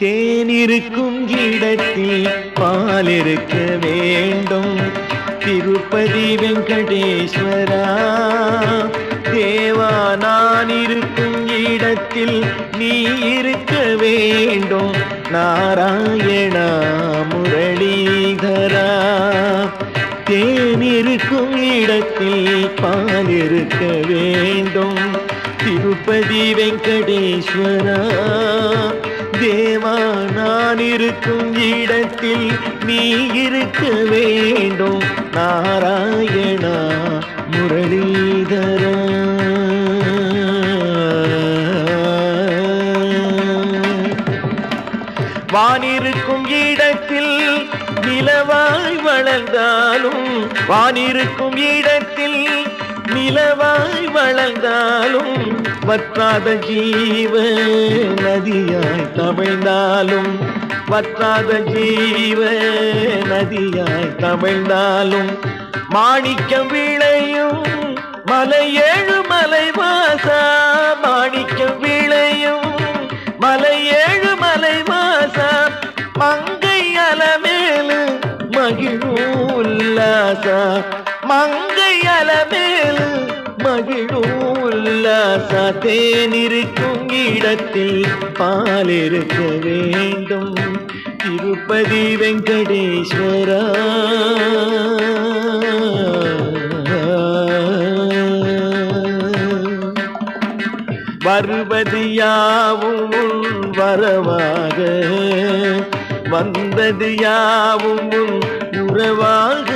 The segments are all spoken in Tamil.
தேனிருக்கும் இடத்தில் பால் இருக்க வேண்டும். திருப்பதி வெங்கடேஸ்வரா தேவா நான் இருக்கும் இடத்தில் நீ இருக்க வேண்டும். நாராயணா முரளிதரா. தேனிருக்கும் இடத்தில் பால் இருக்க வேண்டும். திருப்பதி வெங்கடேஸ்வரா. தேவா நான் இருக்கும் இடத்தில் நீ இருக்க வேண்டும். நாராயண வானிருக்கும் இடத்தில் நிலவாய் வளர்ந்தாலும் வானிருக்கும் இடத்தில் நிலவாய் வளர்ந்தாலும் வற்றாத ஜீவ நதியாய் தவிழ்ந்தாலும் வற்றாத ஜீவ நதியாய் தவிழ்ந்தாலும் மாணிக்கம் விளையும் மலை ஏழு மலை உல்லாசா மங்கை அலமேலு மகிழும் உல்லாசா தேனிருக்கும் இடத்தில் பால் இருக்க வேண்டும். திருப்பதி வெங்கடேஸ்வரா. வருவது யாவும் வரவாக வந்தது யாவும் உறவாக.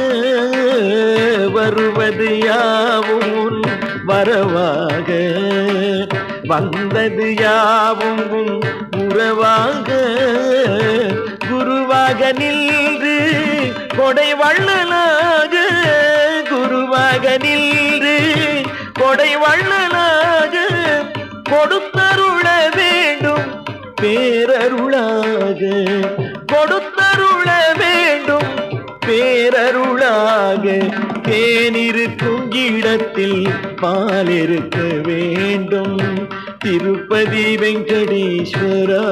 வருவது யாவும் உன் வரவாக வந்தது யாவும் உன் உறவாக. குருவாக நின்று கொடை வள்ளலாக குருவாக நின்று கொடை வள்ளலாக கொடுத்தருள வேண்டும் பேரருளாக. கொடுத்த தேனிருக்கும் இடத்தில் பால் இருக்க வேண்டும். திருப்பதி வெங்கடேஸ்வரா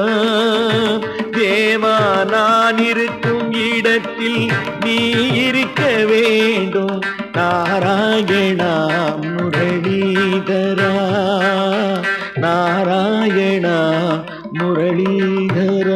தேவா நான் இருக்கும் இடத்தில் நீ இருக்க வேண்டும். நாராயணா முரளிதரா நாராயணா முரளிதரா.